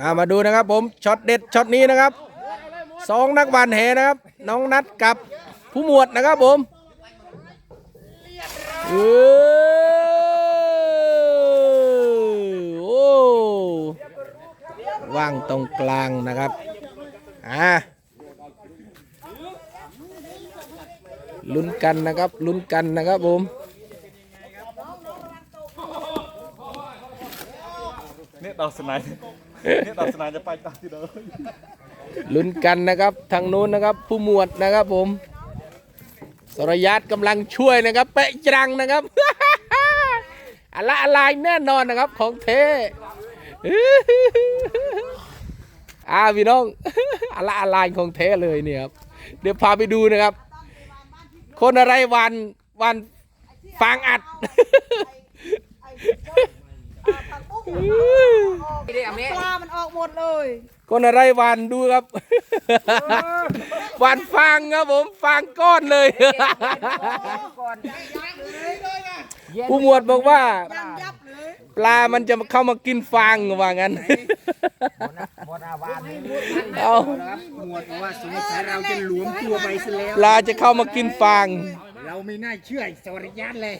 อ่ามาดูนะครับผมช็อตเด็ดช็อตนี้นะครับสองนักบานแหนะครับ น้องนัดกับผู้หมวดนะครับผมเออโอ้ว่างตรงกลางนะครับอ่าลุ้นกันนะครับลุ้นกันนะครับผมเนี่ยดาวสไนด์ เนี่ยดาสนจะไปตามที่เดิมลุ้นกันนะครับ ทางนู้นนะครับ ผู้หมวดนะครับผมสรยัตกำลังช่วยนะครับ เปะจังนะครับอะไรอะไรแน่นอนนะครับของเทอ่าพี่น้องอะไรอะไรของเทเลยเนี่ยครับเดี๋ยวพาไปดูนะครับ คนอะไรวันวันฟางอัด ปลา มันออกหมดเล ยคนอะไรวันดูครับวันฟางครับผมฟางก้อนเลยผู้หมวดบอกว่ายังยับเลยปลามันจะเข้ามากินฟางว่างั้นเอาหมวดบอกว่าสงสัยเราจะหลวมตัวไปซะแล้ว ปลาจะเข้ามากินฟาง เราไม่น่าเชื่อไอ้สวรยัตเลย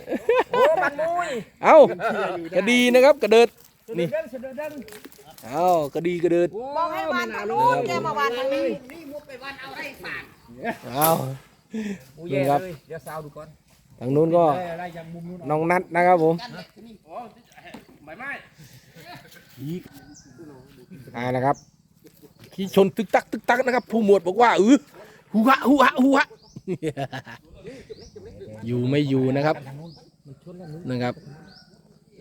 เอากระดีนะครับกระเดิด นี่เอากระดีกระเดิดบอกให้วานทางนู้นแกมาวานทางนี้เอานี่ครับเดี๋ยวสาวดูก่อนทางนู้นก็อะไรอย่างมุมนู้นน้องนัดนะครับผมอ่านะครับขี่ชนตึกตักตึกตักนะครับ ผู้หมวดบอกว่าเออหัวหัวหัวอยู่ไม่อยู่นะครับนะครับ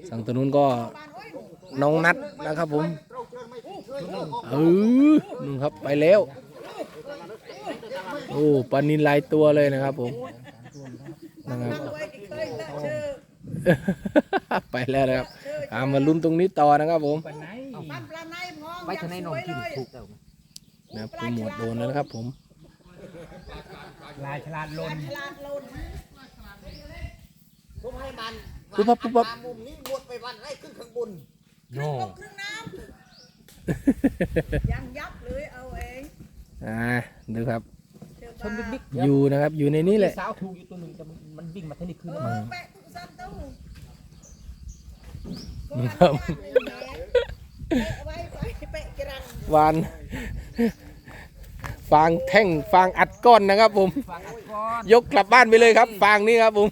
สั่งตัวนู้นก็ น้องนัดนะครับผมเออนู่นครับไปแล้ว โอ้ปลานินหลายตัวเลยนะครับผมนะครับไปแล้วนะครับอามาลุ้นตรงนี้ต่อนะครับผมบ้านปลาในพร้อมไว้ทางในนมกินถูกแล้วนะครับผู้หมวดโดนแล้วนะครับผมลายฉลาดลนฉลาดโลนปุ๊บปั๊บปุ๊บปั๊บมุมนี้หมดไปวันไรขึ้นข้างบน โน่ครึ่งน้ำยังยับเลยเอาเองอ่าดูครับเจอปลาอยู่นะครับอยู่ในนี้แหละสาวถูกอยู่ตัวหนึ่งแต่มันมันวิ่งมาที่นี่คืนเออแปะตุ้ซ้ำตู้นี่ครับไว้ไปแปะกระรังวานฟางแท่งฟางอัดก้อนนะครับผม ยกกลับบ้านไปเลยครับ ฟางนี้ครับผม